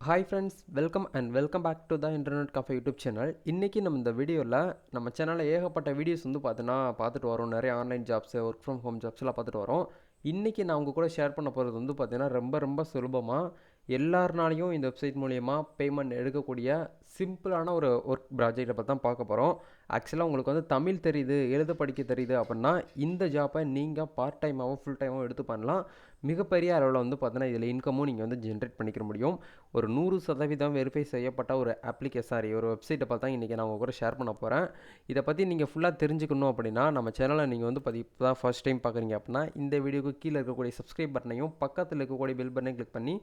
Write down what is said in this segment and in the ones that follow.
Hi friends welcome and welcome back to the internet cafe YouTube channel இன்றைக்கி நம்ம இந்த வீடியோவில் நம்ம சேனலில் ஏகப்பட்ட வீடியோஸ் வந்து பார்த்தீங்கன்னா பார்த்துட்டு வரோம். நிறைய online jobs work from home ஜாப்ஸ்லாம் பார்த்துட்டு வரோம். இன்றைக்கி நான் உங்கள் கூட ஷேர் பண்ண போகிறது வந்து பார்த்தீங்கன்னா ரொம்ப ரொம்ப சுலபமாக எல்லாருனாலையும் இந்த வெப்சைட் மூலயமா பேமெண்ட் எடுக்கக்கூடிய சிம்பிளான ஒரு ஒர்க் ப்ராஜெக்டை பற்றி தான் பார்க்க போகிறோம் ஆக்சுவலாக உங்களுக்கு வந்து தமிழ் தெரியுது எழுத படிக்க தெரியுது அப்படின்னா இந்த ஜாப்பை நீங்கள் பார்ட் டைமாகவும் ஃபுல் டைமாகவும் எடுத்து பண்ணலாம். மிகப்பெரிய அளவில் வந்து பார்த்தீங்கன்னா இதில் இன்கமும் நீங்கள் வந்து ஜென்ரேட் பண்ணிக்க முடியும். ஒரு நூறு சதவீதம் வெரிஃபை செய்யப்பட்ட ஒரு அப்ளிகேஷன் சாரி ஒரு வெப்சைட்டை பார்த்தா இன்றைக்கி நான் உங்கள் கூட ஷேர் பண்ண போகிறேன் இதை பற்றி நீங்கள் ஃபுல்லாக தெரிஞ்சுக்கணும் அப்படின்னா நம்ம சேனலை நீங்கள் வந்து பதி இப்போ தான் ஃபஸ்ட் டைம் பார்க்குறீங்க அப்படின்னா இந்த வீடியோக்கு கீழே இருக்கக்கூடிய சப்ஸ்கிரைப் பட்டனையும் பக்கத்தில் இருக்கக்கூடிய பெல் பட்டனையும் கிளிக் பண்ணி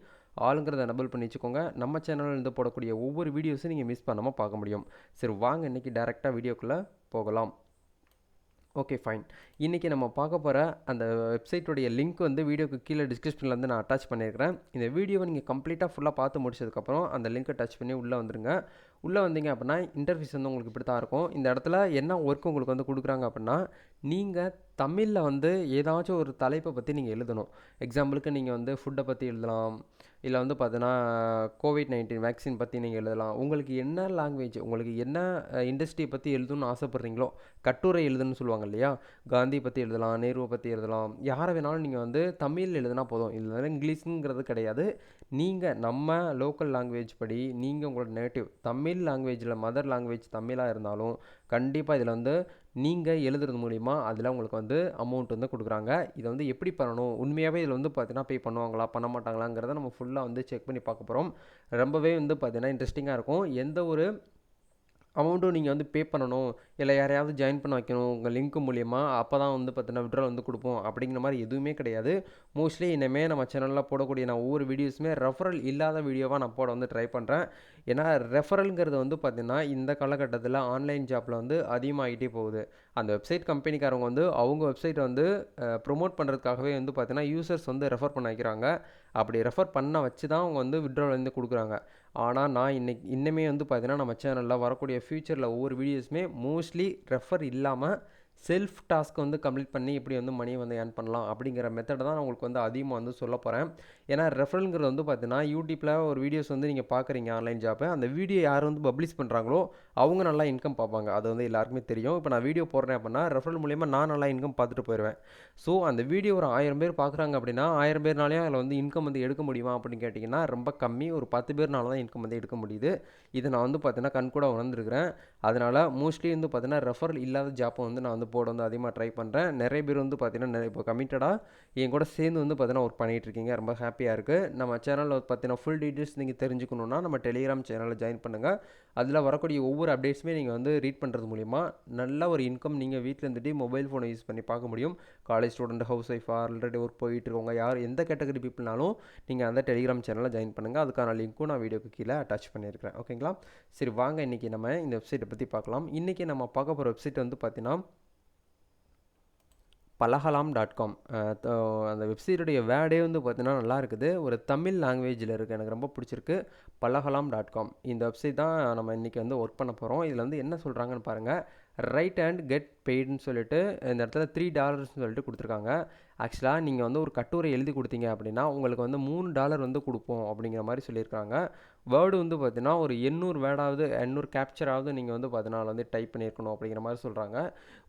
ஆளுங்கிறத நபல் பண்ணி வச்சுக்கோங்க நம்ம சேனலில் இருந்து போடக்கூடிய ஒவ்வொரு வீடியோஸும் நீங்கள் மிஸ் பண்ணாமல் பார்க்க முடியும். சரி வாங்க இன்றைக்கி டேரெக்டாக வீடியோ வீடியோக்குள்ளே போகலாம். ஓகே ஃபைன் இன்றைக்கி நம்ம பார்க்க போகிற அந்த வெப்சைட்டுடைய லிங்க் வந்து வீடியோக்கு கீழே டிஸ்கிரிப்ஷனில் வந்து நான் அட்டாச் பண்ணியிருக்கிறேன். இந்த வீடியோவை நீங்கள் கம்ப்ளீட்டாக ஃபுல்லாக பார்த்து முடிச்சதுக்கப்புறம் அந்த லிங்க்கை டச் பண்ணி உள்ளே வந்துருங்க. உள்ளே வந்தீங்க அப்படின்னா இன்டர்ஃபீஸ் வந்து உங்களுக்கு இப்படி தான் இருக்கும். இந்த இடத்துல என்ன ஒர்க் உங்களுக்கு வந்து கொடுக்குறாங்க அப்படின்னா நீங்கள் தமிழில் வந்து ஏதாச்சும் ஒரு தலைப்பை பற்றி நீங்கள் எழுதணும். எக்ஸாம்பிளுக்கு நீங்கள் வந்து ஃபுட்டை பற்றி எழுதலாம். இல்லை வந்து பார்த்தீங்கன்னா கோவிட் நைன்டீன் வேக்சின் பற்றி நீங்கள் எழுதலாம். உங்களுக்கு என்ன லாங்குவேஜ் உங்களுக்கு என்ன இண்டஸ்ட்ரியை பற்றி எழுதணும்னு ஆசைப்பட்றீங்களோ கட்டுரை எழுதுன்னு சொல்லுவாங்க இல்லையா? காந்தி பற்றி எழுதலாம் நேருவை பற்றி எழுதலாம். யாரை வேணாலும் நீங்கள் வந்து தமிழ் எழுதுனா போதும். இல்லை இங்கிலீஷுங்கிறது கிடையாது. நீங்கள் நம்ம லோக்கல் லாங்குவேஜ் படி நீங்கள் உங்களோட நேட்டிவ் தமிழ் லாங்குவேஜில் மதர் லாங்குவேஜ் தமிழாக இருந்தாலும் கண்டிப்பாக இதில் வந்து நீங்கள் எழுதுறது மூலிமா அதில் உங்களுக்கு வந்து அமௌண்ட் வந்து கொடுக்குறாங்க. இதை வந்து எப்படி பண்ணணும்? உண்மையாகவே இதில் வந்து பார்த்தீங்கன்னா பே பண்ணுவாங்களா? பண்ண மாட்டாங்களாங்கிறத நம்ம ஃபுல்லாக வந்து செக் பண்ணி பார்க்க போகிறோம் ரொம்பவே வந்து பார்த்தீங்கன்னா இன்ட்ரெஸ்டிங்காக இருக்கும். எந்த ஒரு அமௌண்ட்டும் நீங்கள் வந்து பே பண்ணணும். இல்லை யாரையாவது ஜாயின் பண்ண வைக்கணும். உங்கள் லிங்க் மூலியமாக அப்போ தான் வந்து பார்த்தீங்கன்னா விட்ரால் வந்து கொடுப்போம். அப்படிங்கிற மாதிரி எதுவுமே கிடையாது. மோஸ்ட்லி இனிமேல் நம்ம சேனலில் போடக்கூடிய நான் ஒவ்வொரு வீடியோஸுமே ரெஃபரல் இல்லாத வீடியோவாக நான் போட வந்து ட்ரை பண்ணுறேன் ஏன்னா ரெஃபரலுங்கிறது வந்து பார்த்திங்கன்னா இந்த காலகட்டத்தில் ஆன்லைன் ஜாப்பில் வந்து அதிகமாகிட்டே போகுது. அந்த வெப்சைட் கம்பெனிக்காரவங்க வந்து அவங்க வெப்சைட்டை வந்து ப்ரொமோட் பண்ணுறதுக்காகவே வந்து பார்த்திங்கன்னா யூசர்ஸ் வந்து ரெஃபர் பண்ண வைக்கிறாங்க. அப்படி ரெஃபர் பண்ண வச்சு தான் அவங்க வந்து விட்ரால் வந்து கொடுக்குறாங்க. ஆனால் நான் இன்னைக்கு இன்னுமே வந்து பார்த்தீங்கன்னா நம்ம சேனலில் வரக்கூடிய ஃப்யூச்சரில் ஒவ்வொரு வீடியோஸுமே மோஸ்ட்லி ரெஃபர் இல்லாமல் செல்ஃப் டாஸ்க் வந்து கம்ப்ளீட் பண்ணி எப்படி வந்து மணியை வந்து ஏர்ன் பண்ணலாம் அப்படிங்கிற மெத்தடை தான் நான் உங்களுக்கு வந்து அதிகமாக வந்து சொல்ல போகிறேன் ஏன்னா ரெஃபரல்ங்கிறது வந்து பார்த்தீங்கன்னா யூடியூப்பில் ஒரு வீடியோஸ் வந்து நீங்கள் பார்க்குறீங்க ஆன்லைன் ஜாப்பை அந்த வீடியோ யார் வந்து பப்ளிஷ் பண்ணுறாங்களோ அவங்க நல்லா இன்கம் பார்ப்பாங்க. அது வந்து எல்லாருக்குமே தெரியும். இப்போ நான் வீடியோ போடுறேன் அப்படின்னா ரெஃபரல் மூலியமாக நான் நல்லா இன்கம் பார்த்துட்டு போயிடுவேன் ஸோ அந்த வீடியோ ஒரு ஆயிரம் பேர் பார்க்குறாங்க அப்படின்னா ஆயிரம் பேர்னாலே அதில் வந்து இன்கம் வந்து எடுக்க முடியுமா அப்படின்னு கேட்டிங்கன்னா ரொம்ப கம்மி. ஒரு பத்து பேர்னால தான் இன்கம் வந்து எடுக்க முடியுது. இதை நான் வந்து பார்த்தீங்கன்னா கண் கூட உணர்ந்துருக்கிறேன். அதனால் மோஸ்ட்லி வந்து பார்த்தீங்கன்னா ரெஃபரல் இல்லாத ஜாப்பை வந்து நான் வந்து போட வந்து அதிகமாக ட்ரை பண்ணுறேன் நிறைய பேர் வந்து பார்த்தீங்கன்னா இப்போ கமிட்டடாக என் கூட சேர்ந்து வந்து பார்த்தீங்கன்னா ஒர்க் பண்ணிகிட்டு இருக்கீங்க. ரொம்ப ஹாப்பியாக இருக்குது நம்ம சேனலில் பார்த்தீங்கன்னா ஃபுல் டீட்டெயில்ஸ் நீங்கள் தெரிஞ்சுக்கணுன்னா நம்ம டெலிகிராம் சேனலில் ஜாயின் பண்ணுங்கள் அதில் வரக்கூடிய ஒவ்வொரு அப்டேட்ஸுமே நீங்கள் வந்து ரீட் பண்ணுறது மூலிமா நல்ல ஒரு இன்கம் நீங்கள் வீட்டில் இருந்துட்டு மொபைல் ஃபோனை யூஸ் பண்ணி பார்க்க முடியும். College student house wife already work போயிட்டு இருக்கவங்க யார் எந்த கேட்டகரி பீப்புள்னாலும் நீங்கள் அந்த டெலிகிராம் சேனலில் ஜாயின் பண்ணுங்கள் அதுக்கான லிங்க்கும் நான் வீடியோக்கு கீழே அட்டாச் பண்ணியிருக்கிறேன். ஓகேங்களா சரி வாங்க இன்றைக்கி நம்ம இந்த வெப்சைட்டை பற்றி பார்க்கலாம். இன்றைக்கி நம்ம பார்க்க போகிற வெப்சைட் வந்து பார்த்தீங்கன்னா பலகலாம் டாட் காம் அந்த வெப்சைட்டுடைய வேர்டே வந்து பார்த்தீங்கன்னா நல்லா இருக்குது ஒரு தமிழ் லாங்குவேஜில் இருக்குது எனக்கு ரொம்ப பிடிச்சிருக்கு. பலகலாம் டாட் காம் இந்த வெப்சைட் தான் நம்ம இன்றைக்கி வந்து ஒர்க் பண்ண போகிறோம் இதில் வந்து என்ன சொல்கிறாங்கன்னு பாருங்கள் ரைட் அண்ட் கெட் பெய்டுன்னு சொல்லிட்டு இந்த இடத்துல த்ரீ டாலர்ஸ்னு சொல்லிட்டு கொடுத்துருக்காங்க. ஆக்சுவலாக நீங்கள் வந்து ஒரு கட்டுரை எழுதி கொடுத்தீங்க அப்படின்னா உங்களுக்கு வந்து மூணு டாலர் வந்து கொடுப்போம் அப்படிங்கிற மாதிரி சொல்லியிருக்காங்க. வேர்டு வந்து பார்த்தீங்கன்னா ஒரு எண்ணூறு வேர்டாவது எண்ணூறு கேப்சராவது நீங்கள் வந்து பார்த்தீங்கன்னா வந்து டைப் பண்ணியிருக்கணும் அப்படிங்கிற மாதிரி சொல்கிறாங்க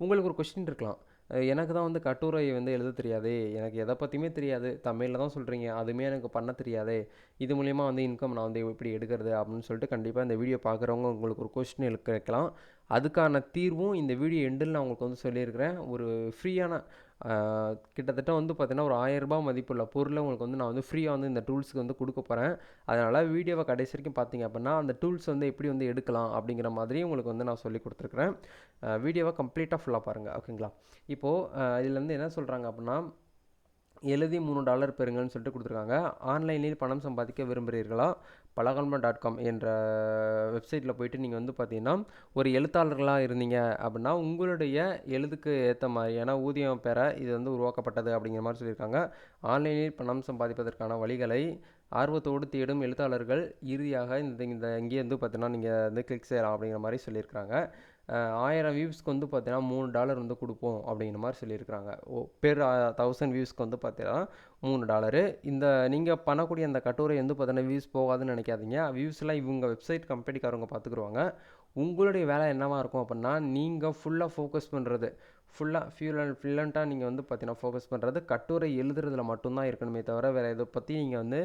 உங்களுக்கு ஒரு கொஸ்டின் இருக்கலாம். எனக்கு தான் வந்து கட்டுரை வந்து எழுத தெரியாது. எனக்கு எதை பற்றியுமே தெரியாது. தமிழில் தான் சொல்கிறீங்க அதுவுமே எனக்கு பண்ண தெரியாது. இது மூலிமா வந்து இன்கம் நான் வந்து எப்படி எடுக்கிறது அப்படின்னு சொல்லிட்டு கண்டிப்பாக இந்த வீடியோ பார்க்குறவங்க உங்களுக்கு ஒரு கொஸ்டின் கேட்கலாம். அதுக்கான தீர்வும் இந்த வீடியோ எண்டில் நான் உங்களுக்கு வந்து சொல்லியிருக்கிறேன். ஒரு ஃப்ரீயான கிட்டத்தட்ட வந்து பார்த்திங்கன்னா ஒரு ஆயிரரூபா மதிப்புள்ள பொருளை உங்களுக்கு வந்து நான் வந்து ஃப்ரீயாக வந்து இந்த டூல்ஸுக்கு வந்து கொடுக்க போகிறேன் அதனால் வீடியோவை கடைசி வரைக்கும் பார்த்தீங்க அப்படின்னா அந்த டூல்ஸ் வந்து எப்படி வந்து எடுக்கலாம் அப்படிங்கிற மாதிரி உங்களுக்கு வந்து நான் சொல்லி கொடுத்துருக்குறேன். வீடியோவை கம்ப்ளீட்டாக ஃபுல்லாக பாருங்கள் ஓகேங்களா இப்போது இதில் வந்து என்ன சொல்கிறாங்க அப்படின்னா எழுதி மூணு டாலர் பெறுங்கன்னு சொல்லிட்டு கொடுத்துருக்காங்க. ஆன்லைனில் பணம் சம்பாதிக்க விரும்புகிறீர்களா? பலகல்மா டாட் காம் என்ற வெப்சைட்டில் போயிட்டு நீங்கள் வந்து பார்த்தீங்கன்னா ஒரு எழுத்தாளர்களாக இருந்தீங்க அப்படின்னா உங்களுடைய எழுதுக்கு ஏற்ற மாதிரியான ஊதியம் பெற இது வந்து உருவாக்கப்பட்டது அப்படிங்கிற மாதிரி சொல்லியிருக்காங்க. ஆன்லைனில் பணம் சம்பாதிப்பதற்கான வழிகளை ஆர்வத்தோடு தேடும் எழுத்தாளர்கள் இறுதியாக இந்த இந்த இங்கே வந்து பார்த்தீங்கன்னா நீங்கள் வந்து கிளிக் செய்யலாம் அப்படிங்கிற மாதிரி சொல்லியிருக்காங்க ஆயிரம் வியூஸ்க்கு வந்து பார்த்தீங்கன்னா மூணு டாலர் வந்து கொடுப்போம் அப்படிங்கிற மாதிரி சொல்லியிருக்கிறாங்க. ஓ பெர் தௌசண்ட் வியூஸ்க்கு வந்து பார்த்தீங்கன்னா மூணு டாலரு இந்த நீங்கள் பண்ணக்கூடிய அந்த கட்டுரை வந்து பார்த்தீங்கன்னா வியூஸ் போகாதுன்னு நினைக்காதீங்க. வியூஸ்லாம் இவங்க வெப்சைட் கம்பெனிக்காரவங்க பார்த்துக்குருவாங்க உங்களுடைய வேலை என்னவாக இருக்கும் அப்படின்னா நீங்கள் ஃபுல்லாக ஃபோக்கஸ் பண்ணுறது ஃபுல்லாக ஃபியூல் அண்ட் ஃபில்லண்ட்டாக நீங்கள் வந்து பார்த்தீங்கன்னா ஃபோக்கஸ் பண்ணுறது கட்டுரை எழுதுறதுல மட்டும்தான் இருக்கணுமே தவிர வேறு இதை பற்றி நீங்கள் வந்து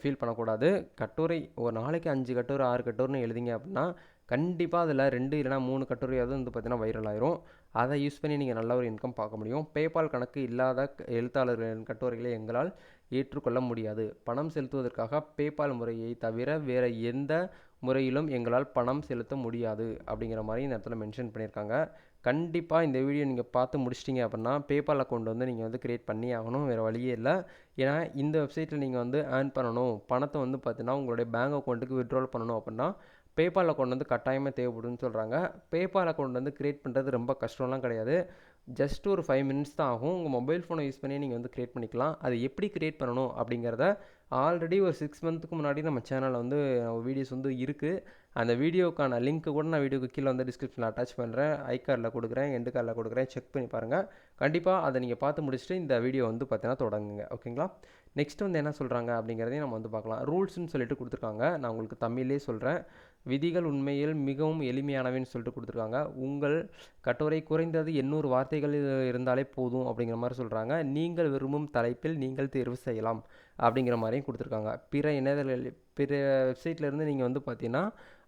ஃபீல் பண்ணக்கூடாது. கட்டுரை ஒரு நாளைக்கு அஞ்சு கட்டுரை ஆறு கட்டுரைன்னு எழுதிங்க அப்படின்னா கண்டிப்பாக அதில் ரெண்டு இல்லைனா மூணு கட்டுரையாவது வந்து பார்த்தீங்கன்னா வைரல் ஆயிரும். அதை யூஸ் பண்ணி நீங்கள் நல்ல ஒரு இன்கம் பார்க்க முடியும். பேபால் கணக்கு இல்லாத எழுத்தாளர்களின் கட்டுரைகளை எங்களால் ஏற்றுக்கொள்ள முடியாது. பணம் செலுத்துவதற்காக பேபால் முறையை தவிர வேறு எந்த முறையிலும் எங்களால் பணம் செலுத்த முடியாது அப்படிங்கிற மாதிரி இந்த இடத்துல மென்ஷன் பண்ணியிருக்காங்க. கண்டிப்பாக இந்த வீடியோ நீங்கள் பார்த்து முடிச்சிட்டிங்க அப்படின்னா பேபால் அக்கௌண்ட் வந்து நீங்கள் வந்து க்ரியேட் பண்ணி ஆகணும். வேறு வழியே இல்லை. ஏன்னா இந்த வெப்சைட்டில் நீங்கள் வந்து ஏர்ன் பண்ணணும். பணத்தை வந்து பார்த்தீங்கன்னா உங்களுடைய பேங்க் அக்கௌண்ட்டுக்கு விட்ரால் பண்ணணும் அப்படின்னா பேபால் அக்கௌண்ட் வந்து கட்டாயமாக தேவைப்படுன்னு சொல்கிறாங்க பேபால் அக்கௌண்ட் வந்து க்ரியேட் பண்ணுறது ரொம்ப கஷ்டம்லாம் கிடையாது. ஜஸ்ட் ஒரு ஃபைவ் மினிட்ஸ் தான் ஆகும். உங்கள் மொபைல் ஃபோனை யூஸ் பண்ணி நீங்கள் வந்து க்ரியேட் பண்ணிக்கலாம். அது எப்படி க்ரியேட் பண்ணணும் அப்படிங்கிறத ஆல்ரெடி ஒரு சிக்ஸ் மந்த்துக்கு முன்னாடி நம்ம சேனலில் வந்து வீடியோஸ் வந்து இருக்குது அந்த வீடியோக்கான லிங்க்கு கூட நான் வீடியோக்கு கீழே வந்து டிஸ்கிரிப்ஷனில் அட்டாச் பண்ணுறேன் ஐ கார்டில் கொடுக்குறேன் எண்டு கார்டில் கொடுக்குறேன். செக் பண்ணி பாருங்கள் கண்டிப்பாக அதை நீங்கள் பார்த்து முடிச்சுட்டு இந்த வீடியோ வந்து பார்த்தீங்கன்னா தொடங்குங்க. ஓகேங்களா நெக்ஸ்ட் வந்து என்ன சொல்கிறாங்க அப்படிங்கிறதையும் நம்ம வந்து பார்க்கலாம். ரூல்ஸ்னு சொல்லிட்டு கொடுத்துருக்காங்க. நான் உங்களுக்கு தமிழ்லேயே சொல்கிறேன் விதிகள் உண்மையில் மிகவும் எளிமையானவைன்னு சொல்லிட்டு கொடுத்துருக்காங்க. உங்கள் கட்டுரை குறைந்தது எண்ணூறு வார்த்தைகள் இருந்தாலே போதும் அப்படிங்கிற மாதிரி சொல்கிறாங்க நீங்கள் விரும்பும் தலைப்பில் நீங்கள் தேர்வு செய்யலாம் அப்படிங்கிற மாதிரியும் கொடுத்துருக்காங்க. பிற இணையதள பிற வெப்சைட்லேருந்து நீங்கள் வந்து பார்த்தீங்கன்னா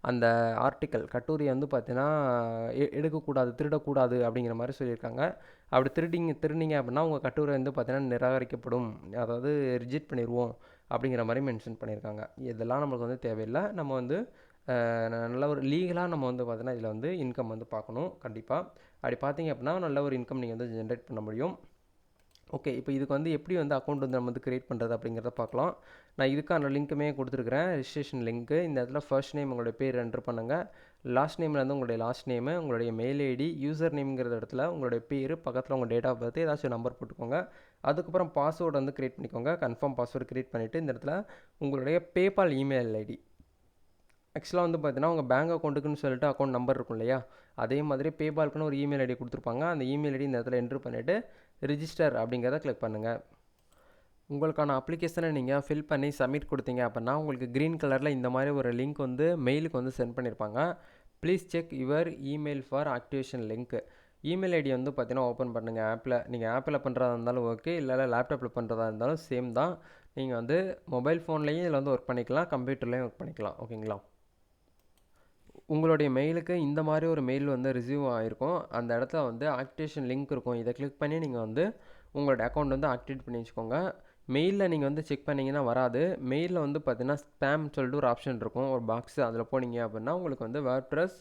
அந்த ஆர்டிக்கல் கட்டுரையை வந்து பார்த்தீங்கன்னா எடுக்கக்கூடாது திருடக்கூடாது அப்படிங்கிற மாதிரி சொல்லியிருக்காங்க. அப்படி திருடிங்க திருடிங்க அப்படின்னா உங்கள் கட்டுரை வந்து பார்த்தீங்கன்னா நிராகரிக்கப்படும். அதாவது ரிஜெக்ட் பண்ணிடுவோம் அப்படிங்கிற மாதிரி மென்ஷன் பண்ணியிருக்காங்க. இதெல்லாம் நம்மளுக்கு வந்து தேவையில்லை. நம்ம வந்து நல்ல ஒரு லீகலாக நம்ம வந்து பார்த்திங்கன்னா இதில் வந்து இன்கம் வந்து பார்க்கணும் கண்டிப்பாக அப்படி பார்த்தீங்க அப்படின்னா நல்ல ஒரு இன்கம் நீங்கள் வந்து ஜென்ரேட் பண்ண முடியும். ஓகே இப்போ இதுக்கு வந்து எப்படி வந்து அக்கௌண்ட் வந்து நம்ம வந்து க்ரியேட் பண்ணுறது அப்படிங்கிறத பார்க்கலாம் நான் இதுக்கான லிங்க்குமே கொடுத்துருக்குறேன். ரிஜிஸ்ட்ரேஷன் லிங்க்கு இந்த இடத்துல ஃபர்ஸ்ட் நேம் உங்களுடைய பேர் என்ட்ரு பண்ணுங்கள் லாஸ்ட் நேமில் வந்து உங்களுடைய லாஸ்ட் நேமு உங்களுடைய மெயில் ஐடி யூசர் நேம்ங்கிற இடத்துல உங்களுடைய பேர் பக்கத்தில் உங்கள் டேட் ஆஃப் பர்த் ஏதாச்சும் நம்பர் போட்டுக்கோங்க. அதுக்கப்புறம் பாஸ்வேர்டு வந்து க்ரியேட் பண்ணிக்கோங்க. கன்ஃபார்ம் பாஸ்வேர்டு க்ரியேட் பண்ணிவிட்டு இந்த இடத்துல உங்களுடைய பேபால் இமெயில் ஐடி ஆக்சுவலாக வந்து பார்த்தீங்கன்னா உங்கள் பேங்க் அக்கௌண்ட்டுக்குன்னு சொல்லிட்டு அக்கௌண்ட் நம்பர் இருக்கும் இல்லையா? அதே மாதிரி பேபால்க்குன்னு ஒரு இமெயில் ஐடி கொடுத்துருப்பாங்க. அந்த இமெயில் ஐடி இந்த இடத்துல என்ட்ரு பண்ணிவிட்டு ரிஜிஸ்டர் அப்படிங்கிறத கிளிக் பண்ணுங்கள் உங்களுக்கான அப்ளிகேஷனை நீங்கள் ஃபில் பண்ணி சப்மிட் கொடுத்தீங்க அப்படின்னா உங்களுக்கு க்ரீன் கலரில் இந்த மாதிரி ஒரு லிங்க் வந்து மெயிலுக்கு வந்து சென்ட் பண்ணியிருப்பாங்க please check your email for activation link email ID வந்து பார்த்தீங்கன்னா ஓப்பன் பண்ணுங்கள் ஆப்பில் நீங்கள் ஆப்பில் பண்ணுறதா இருந்தாலும் ஓகே இல்லை லேப்டாப்பில் பண்ணுறதா இருந்தாலும் சேம் தான். நீங்கள் வந்து மொபைல் ஃபோன்லேயும் இதில் வந்து ஒர்க் பண்ணிக்கலாம் கம்ப்யூட்டர்லேயும் ஒர்க் பண்ணிக்கலாம். ஓகேங்களா உங்களுடைய மெயிலுக்கு இந்த மாதிரி ஒரு மெயில் வந்து ரிசீவ் ஆகிருக்கும் அந்த இடத்துல வந்து ஆக்டிவேஷன் லிங்க் இருக்கும். இதை கிளிக் பண்ணி நீங்கள் வந்து உங்களோட அக்கௌண்ட் வந்து ஆக்டிவேட் பண்ணி வச்சுக்கோங்க. மெயிலில் நீங்கள் வந்து செக் பண்ணிங்கன்னா வராது. மெயிலில் வந்து பார்த்தீங்கன்னா ஸ்பேம் சொல்லிட்டு ஒரு ஆப்ஷன் இருக்கும். ஒரு பாக்ஸ் அதில் போனீங்க அப்படின்னா உங்களுக்கு வந்து WordPress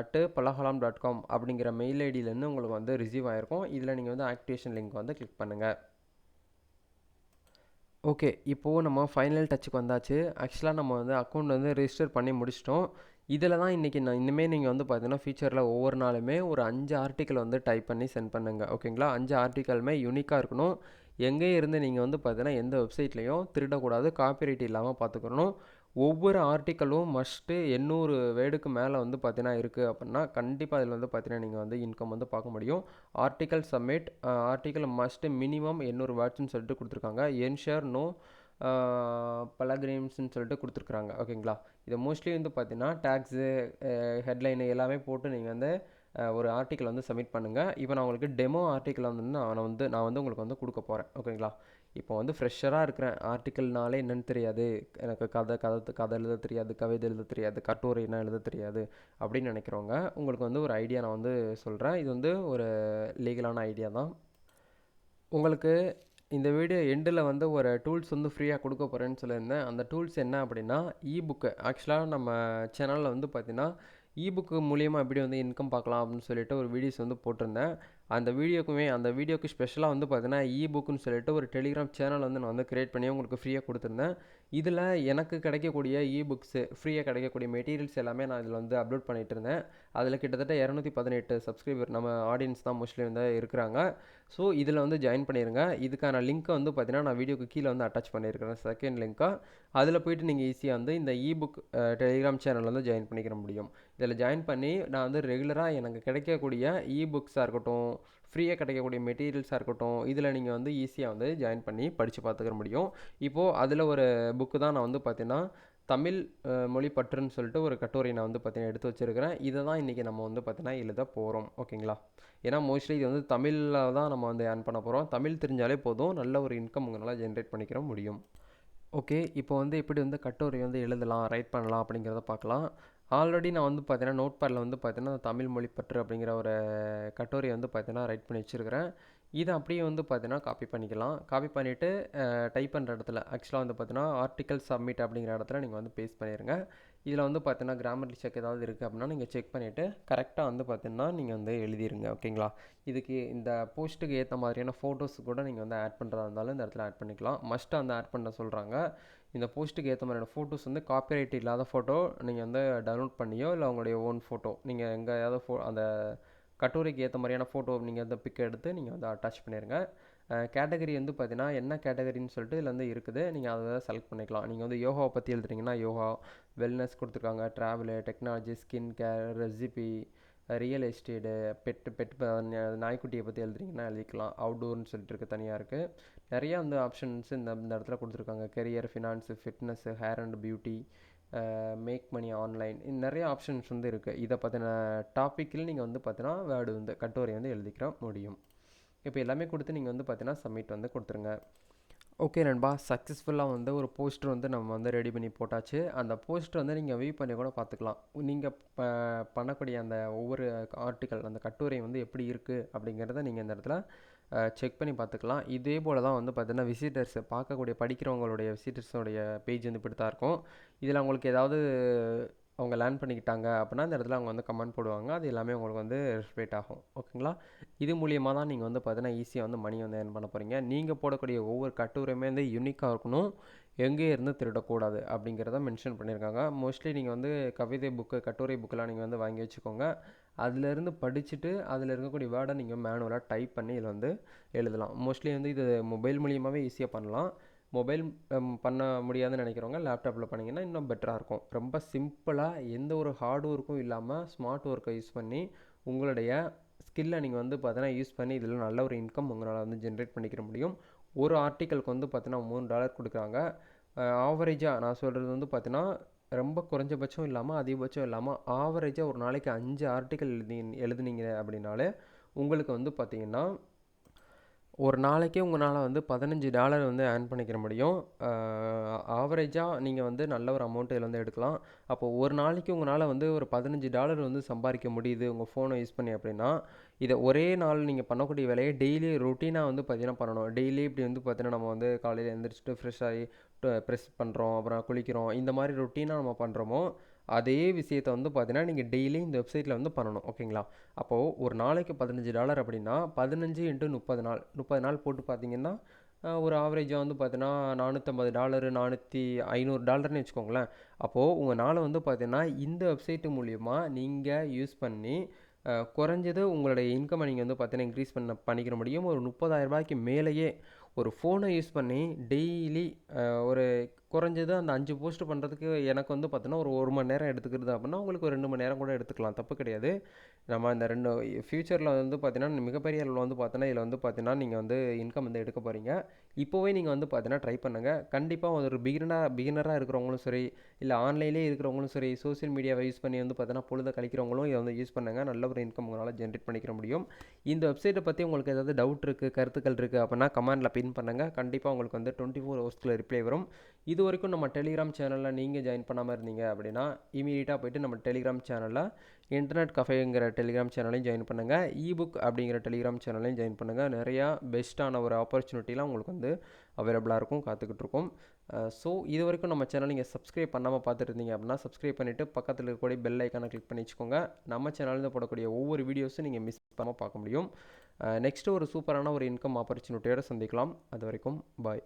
at Palahalam dot com அப்படிங்கிற மெயில் ஐடியிலேருந்து உங்களுக்கு வந்து ரிசீவ் ஆகிருக்கும் இதில் நீங்கள் வந்து ஆக்டிவேஷன் லிங்க் வந்து கிளிக் பண்ணுங்கள் ஓகே இப்போது நம்ம ஃபைனல் டச்சுக்கு வந்தாச்சு. ஆக்சுவலாக நம்ம வந்து அக்கௌண்ட் வந்து ரிஜிஸ்டர் பண்ணி முடிச்சிட்டோம். இதில் தான் இன்றைக்கி நான் இனிமேல் நீங்கள் வந்து பார்த்தீங்கன்னா ஃபியூச்சரில் ஒவ்வொரு நாளுமே ஒரு அஞ்சு ஆர்டிக்கல் வந்து டைப் பண்ணி சென்ட் பண்ணுங்கள் ஓகேங்களா அஞ்சு ஆர்டிக்கலுமே யூனிக்காக இருக்கணும். எங்கே இருந்து நீங்கள் வந்து பார்த்தீங்கன்னா எந்த வெப்சைட்லேயும் திருடக்கூடாது. காப்பிரைட் இல்லாமல் பார்த்துக்கணும். ஒவ்வொரு ஆர்டிக்கலும் மஸ்ட்டு எண்ணூறு வேர்டுக்கு மேலே வந்து பார்த்தீங்கன்னா இருக்குது அப்படின்னா கண்டிப்பாக அதில் வந்து பார்த்தீங்கன்னா நீங்கள் வந்து இன்கம் வந்து பார்க்க முடியும். Article submit article must minimum எண்ணூறு வேர்ட்ஸ்னு சொல்லிட்டு கொடுத்துருக்காங்க. என்ஷர் நோ பலகிரேம்ஸ்னு சொல்லிட்டு கொடுத்துருக்குறாங்க ஓகேங்களா இதை மோஸ்ட்லி வந்து பார்த்தீங்கன்னா டேக்ஸு ஹெட்லைனு எல்லாமே போட்டு நீங்கள் வந்து ஒரு ஆர்டிக்கல் வந்து சப்மிட் பண்ணுங்கள் இப்போ நான் உங்களுக்கு டெமோ ஆர்டிக்கல் வந்து நான் வந்து நான் வந்து உங்களுக்கு வந்து கொடுக்க போகிறேன் ஓகேங்களா இப்போ வந்து ஃப்ரெஷராக இருக்கிறேன் ஆர்டிக்கல்னாலே என்னென்னு தெரியாது. எனக்கு கதை கதை கதை எழுத தெரியாது கவிதை எழுத தெரியாது கட்டுரை என்ன எழுத தெரியாது அப்படின்னு நினைக்கிறவங்க உங்களுக்கு வந்து ஒரு ஐடியா நான் வந்து சொல்கிறேன் இது வந்து ஒரு லீகலான ஐடியா தான். உங்களுக்கு இந்த வீடியோ எண்டில் வந்து ஒரு டூல்ஸ் வந்து ஃப்ரீயாக கொடுக்க போகிறேன்னு சொல்லியிருந்தேன். அந்த டூல்ஸ் என்ன அப்படின்னா இ புக்கு ஆக்சுவலாக நம்ம சேனலில் வந்து பார்த்திங்கன்னா இபுக்கு மூலியமாக எப்படி வந்து இன்கம் பார்க்கலாம் அப்படின்னு சொல்லிட்டு ஒரு வீடியோஸ் வந்து போட்டிருந்தேன். அந்த வீடியோக்குமே அந்த வீடியோக்கு ஸ்பெஷலாக வந்து பார்த்தீங்கன்னா இ புக்குன்னு சொல்லிட்டு ஒரு டெலிகிராம் சேனல் வந்து நான் வந்து க்ரியேட் பண்ணி உங்களுக்கு ஃப்ரீயாக கொடுத்துருந்தேன். இதில் எனக்கு கிடைக்கக்கூடிய இ புக்ஸு ஃப்ரீயாக கிடைக்கக்கூடிய மெட்டீரியல்ஸ் எல்லாமே நான் இதில் வந்து அப்லோட் பண்ணிகிட்டு இருந்தேன். அதில் கிட்டத்தட்ட இரநூத்தி பதினெட்டு சப்ஸ்கிரைபர் நம்ம ஆடியன்ஸ் தான் மோஸ்ட்லி வந்து இருக்கிறாங்க. ஸோ இதில் வந்து ஜாயின் பண்ணிடுங்க இதுக்கான லிங்க்கை வந்து பார்த்தீங்கன்னா நான் வீடியோக்கு கீழே வந்து அட்டாச் பண்ணியிருக்கிறேன். செகண்ட் லிங்க்காக அதில் போயிட்டு நீங்கள் ஈஸியாக வந்து இந்த இபுக் டெலிகிராம் சேனலில் வந்து ஜாயின் பண்ணிக்கிற முடியும். இதில் ஜாயின் பண்ணி நான் வந்து ரெகுலராக எனக்கு கிடைக்கக்கூடிய இ புக்ஸாக இருக்கட்டும் ஃப்ரீயாக கிடைக்கக்கூடிய மெட்டீரியல்ஸாக இருக்கட்டும் இதில் நீங்கள் வந்து ஈஸியாக வந்து ஜாயின் பண்ணி படித்து பார்த்துக்க முடியும். இப்போது அதில் ஒரு புக்கு தான் நான் வந்து பார்த்தீங்கன்னா தமிழ் மொழி பற்றுன்னு சொல்லிட்டு ஒரு கட்டுரை நான் வந்து பார்த்தீங்கன்னா எடுத்து வச்சிருக்கிறேன். இதை தான் இன்றைக்கி நம்ம வந்து பார்த்தீங்கன்னா எழுத போகிறோம் ஓகேங்களா ஏன்னா மோஸ்ட்லி இது வந்து தமிழில் தான் நம்ம வந்து ஏர்ன் பண்ண போகிறோம் தமிழ் தெரிஞ்சாலே போதும். நல்ல ஒரு இன்கம் உங்களால் ஜென்ரேட் பண்ணிக்கிற முடியும். ஓகே இப்போ வந்து எப்படி வந்து கட்டுரை வந்து எழுதலாம் ரைட் பண்ணலாம் அப்படிங்கிறத பார்க்கலாம். ஆல்ரெடி நான் வந்து பார்த்தீங்கன்னா நோட் பேடில் வந்து பார்த்தீங்கன்னா தமிழ் மொழி பற்று அப்படிங்கிற ஒரு கட்டுரையை வந்து பார்த்தீங்கன்னா ரைட் பண்ணி வச்சுருக்கிறேன். இதை அப்படியே வந்து பார்த்தீங்கன்னா காப்பி பண்ணிக்கலாம். காப்பி பண்ணிவிட்டு டைப் பண்ணுற இடத்துல ஆக்சுவலாக வந்து பார்த்தீங்கன்னா ஆர்டிக்கல் சப்மிட் அப்படிங்கிற இடத்துல நீங்கள் வந்து பேஸ்ட் பண்ணிடுங்க இதில் வந்து பார்த்தீங்கன்னா கிராமர் செக் ஏதாவது இருக்குது அப்படின்னா நீங்கள் செக் பண்ணிவிட்டு கரெக்டாக வந்து பார்த்தீங்கன்னா நீங்கள் வந்து எழுதிருங்க ஓகேங்களா இதுக்கு இந்த போஸ்ட்டுக்கு ஏற்ற மாதிரியான ஃபோட்டோஸ் கூட நீங்கள் வந்து ஆட் பண்ணுறதா இருந்தாலும் இந்த இடத்துல ஆட் பண்ணிக்கலாம். மஸ்ட்டாக வந்து ஆட் பண்ண சொல்கிறாங்க இந்த போஸ்ட்டுக்கு ஏற்ற மாதிரியான ஃபோட்டோஸ் வந்து காப்பிரைட் இல்லாத ஃபோட்டோ நீங்கள் வந்து டவுன்லோட் பண்ணியோ இல்லை உங்களுடைய ஓன் ஃபோட்டோ நீங்கள் எங்கேயாவது ஃபோ அந்த கட்டுரைக்கு ஏற்ற மாதிரியான ஃபோட்டோ நீங்கள் வந்து பிக் எடுத்து நீங்கள் வந்து அட்டாச் பண்ணிடுங்க கேட்டகரி வந்து பார்த்தீங்கன்னா என்ன கேட்டகரின்னு சொல்லிட்டு இதில் வந்து இருக்குது. நீங்கள் அதை செலக்ட் பண்ணிக்கலாம். நீங்கள் வந்து யோகாவை பற்றி எழுதுறீங்கன்னா யோகா வெல்னஸ் கொடுத்துருக்காங்க. Travel technology skin care recipe real estate pet pet நாய்க்குட்டியை பற்றி எழுதுறீங்கன்னா எழுதிக்கலாம். அவுடோர்னு சொல்லிட்டு இருக்க தனியாக இருக்குது நிறையா வந்து ஆப்ஷன்ஸ் இந்த இந்த இடத்துல கொடுத்துருக்காங்க. Career finance fitness hair and beauty make money online நிறைய ஆப்ஷன்ஸ் வந்து இருக்குது இதை பற்றின டாப்பிக்கில் நீங்கள் வந்து பார்த்தீங்கன்னா வேர்டு வந்து கட்டுரை வந்து எழுதிக்கிற முடியும். இப்போ எல்லாமே கொடுத்து நீங்கள் வந்து பார்த்தீங்கன்னா சப்மிட் வந்து கொடுத்துருங்க. ஓகே நண்பா சக்ஸஸ்ஃபுல்லாக வந்து ஒரு போஸ்டர் வந்து நம்ம வந்து ரெடி பண்ணி போட்டாச்சு. அந்த போஸ்டர் வந்து நீங்கள் வியூ பண்ணி கூட பார்த்துக்கலாம். நீங்கள் ப பண்ணக்கூடிய அந்த ஒவ்வொரு ஆர்டிக்கல் அந்த கட்டுரை வந்து எப்படி இருக்குது அப்படிங்கிறத நீங்கள் இந்த இடத்துல செக் பண்ணி பார்த்துக்கலாம். இதே போல் தான் வந்து பார்த்தீங்கன்னா விசிட்டர்ஸ் பார்க்கக்கூடிய படிக்கிறவங்களுடைய விசிட்டர்ஸோடைய பேஜ் வந்து இப்படி தான் இருக்கும். இதில் அவங்களுக்கு ஏதாவது அவங்க லேர்ன் பண்ணிக்கிட்டாங்க அப்படின்னா அந்த இடத்துல அவங்க வந்து கமெண்ட் போடுவாங்க. அது எல்லாமே உங்களுக்கு வந்து ரெஸ்பெக்ட் ஆகும். ஓகேங்களா? இது மூலியமாக தான் நீங்கள் வந்து பார்த்தீங்கன்னா ஈஸியாக வந்து மணி வந்து ஏர்ன் பண்ண போகிறீங்க நீங்கள் போடக்கூடிய ஒவ்வொரு கட்டுரையுமே வந்து யூனிக்காக இருக்கணும். எங்கே இருந்து திருடக்கூடாது அப்படிங்கிறத மென்ஷன் பண்ணியிருக்காங்க மோஸ்ட்லி நீங்கள் வந்து கவிதை புக்கு கட்டுரை புக்கெல்லாம் நீங்கள் வந்து வாங்கி வச்சுக்கோங்க. அதிலேருந்து படிச்சுட்டு அதில் இருக்கக்கூடிய வேர்டை நீங்கள் மேனுவலாக டைப் பண்ணி இதில் வந்து எழுதலாம். மோஸ்ட்லி வந்து இது மொபைல் மூலியமாகவே ஈஸியாக பண்ணலாம். மொபைல் um, பண்ண முடியாதுன்னு நினைக்கிறவங்க லேப்டாப்பில் பண்ணிங்கன்னா இன்னும் பெட்டராக இருக்கும். ரொம்ப சிம்பிளாக எந்த ஒரு ஹார்ட் ஒர்க்கும் இல்லாமல் ஸ்மார்ட் ஒர்க்கை யூஸ் பண்ணி உங்களுடைய ஸ்கில்லை நீங்கள் வந்து பார்த்தீங்கன்னா யூஸ் பண்ணி இதில் நல்ல ஒரு இன்கம் உங்களால் வந்து ஜென்ரேட் பண்ணிக்கிற முடியும். ஒரு ஆர்டிக்கலுக்கு வந்து பார்த்தீங்கன்னா மூணு டாலர் கொடுக்குறாங்க. ஆவரேஜாக நான் சொல்கிறது வந்து பார்த்தீங்கன்னா ரொம்ப குறைஞ்சபட்சம் இல்லாமல் அதிகபட்சம் இல்லாமல் ஆவரேஜாக ஒரு நாளைக்கு அஞ்சு ஆர்டிக்கல் எழுதி எழுதுனீங்க அப்படின்னாலே உங்களுக்கு வந்து பார்த்தீங்கன்னா ஒரு நாளைக்கே உங்களால் வந்து பதினஞ்சு டாலர் வந்து ஏர்ன் பண்ணிக்கிற முடியும். ஆவரேஜாக நீங்கள் வந்து நல்ல ஒரு அமௌண்ட் இதில் வந்து எடுக்கலாம். அப்போ ஒரு நாளைக்கு உங்களால் வந்து ஒரு பதினஞ்சு டாலர் வந்து சம்பாதிக்க முடியுது உங்கள் ஃபோனை யூஸ் பண்ணி அப்படின்னா இதை ஒரே நாள் நீங்கள் பண்ணக்கூடிய வேலையை டெய்லி ரொட்டீனாக வந்து பார்த்தீங்கன்னா பண்ணணும். டெய்லி இப்படி வந்து பார்த்தீங்கன்னா நம்ம வந்து காலையில் எழுந்திரிச்சிட்டு ஃப்ரெஷ் ஆகி ப்ரெஸ் பண்ணுறோம் அப்புறம் குளிக்கிறோம். இந்த மாதிரி ரொட்டீனாக நம்ம பண்ணுறோமோ அதே விஷயத்தை வந்து பார்த்தீங்கன்னா நீங்கள் டெய்லி இந்த வெப்சைட்டில் வந்து பண்ணணும். ஓகேங்களா? அப்போது ஒரு நாளைக்கு பதினஞ்சு டாலர் அப்படின்னா பதினஞ்சு இன்ட்டு முப்பது நாள். முப்பது நாள் போட்டு பார்த்தீங்கன்னா ஒரு ஆவரேஜாக வந்து பார்த்தீங்கன்னா நானூற்றம்பது டாலரு நானூற்றி ஐநூறு டாலர்னு வச்சுக்கோங்களேன். அப்போது உங்கள் நாளை வந்து பார்த்தீங்கன்னா இந்த வெப்சைட்டு மூலிமா நீங்கள் யூஸ் பண்ணி குறைஞ்சது உங்களுடைய இன்கம்மை நீங்கள் வந்து பார்த்தீங்கன்னா இன்க்ரீஸ் பண்ண பண்ணிக்கிற முடியும். ஒரு முப்பதாயிரம் ரூபாய்க்கு மேலேயே ஒரு ஃபோனை யூஸ் பண்ணி டெய்லி ஒரு குறைஞ்சது அந்த அஞ்சு போஸ்ட் பண்ணுறதுக்கு எனக்கு வந்து பார்த்தோன்னா ஒரு ஒரு மணி நேரம் எடுத்துக்கிறது அப்படின்னா உங்களுக்கு ஒரு ரெண்டு மணி நேரம் கூட எடுத்துக்கலாம். தப்பு கிடையாது. நம்ம இந்த ரெண்டு ஃப்யூச்சரில் வந்து பார்த்தீங்கன்னா மிகப்பெரிய அளவில் வந்து பார்த்தோன்னா இதில் வந்து பார்த்தீங்கன்னா நீங்கள் வந்து இன்கம் வந்து எடுக்க போகிறீங்க இப்போவே நீங்கள் வந்து பார்த்தீங்கன்னா ட்ரை பண்ணுங்கள் கண்டிப்பாக ஒரு பிகினராக பிகினராக இருக்கிறவங்களும் சரி இல்லை ஆன்லைன்லேயே இருக்கிறவங்களும் சரி சோஷியல் மீடியாவை யூஸ் பண்ணி வந்து பார்த்தீங்கன்னா பொழுத கழிக்கிறவங்களும் இதை வந்து யூஸ் பண்ணுங்கள் நல்ல ஒரு இன்கம் உங்களால் ஜென்ரேட் பண்ணிக்கிற முடியும். இந்த வெப்சைட்டை பற்றி உங்களுக்கு ஏதாவது டவுட் இருக்குது கருத்துக்கள் இருக்குது அப்படின்னா கமெண்டில் பின் பண்ணுங்கள் கண்டிப்பாக உங்களுக்கு வந்து டுவெண்ட்டி ஃபோர் ஹவர்ஸ்க்குள்ள ரிப்ளை வரும். இது வரைக்கும் நம்ம டெலிகிராம் சேனலில் நீங்கள் ஜாயின் பண்ணாமல் இருந்தீங்க அப்படின்னா இமீடியட்டாக போயிட்டு நம்ம டெலிகிராம் சேனலில் இன்டர்நெட் கஃபேங்கிற டெலிகிராம் சேனலையும் ஜாயின் பண்ணுங்கள் இபுக் அப்படிங்கிற டெலிகிராம் சேனலையும் ஜாயின் பண்ணுங்கள் நிறையா பெஸ்ட்டான ஒரு ஆப்பர்ச்சுனிட்டிலாம் உங்களுக்கு வந்து அவைலபிளாக இருக்கும் காத்துக்கிட்டு இருக்கும். ஸோ இது வரைக்கும் நம்ம சேனல் நீங்கள் சப்ஸ்கிரைப் பண்ணாமல் பார்த்துட்டு இருந்தீங்க அப்படின்னா சப்ஸ்கிரைப் பண்ணிவிட்டு பக்கத்தில் இருக்கக்கூடிய பெல் ஐக்கானை கிளிக் பண்ணி வச்சுக்கோங்க. நம்ம சேனலில் போடக்கூடிய ஒவ்வொரு வீடியோஸும் நீங்கள் மிஸ் பண்ணாமல் பார்க்க முடியும். நெக்ஸ்ட்டு ஒரு சூப்பரான ஒரு இன்கம் ஆப்பர்ச்சுனிட்டியோட சந்திக்கலாம். அது வரைக்கும் பாய்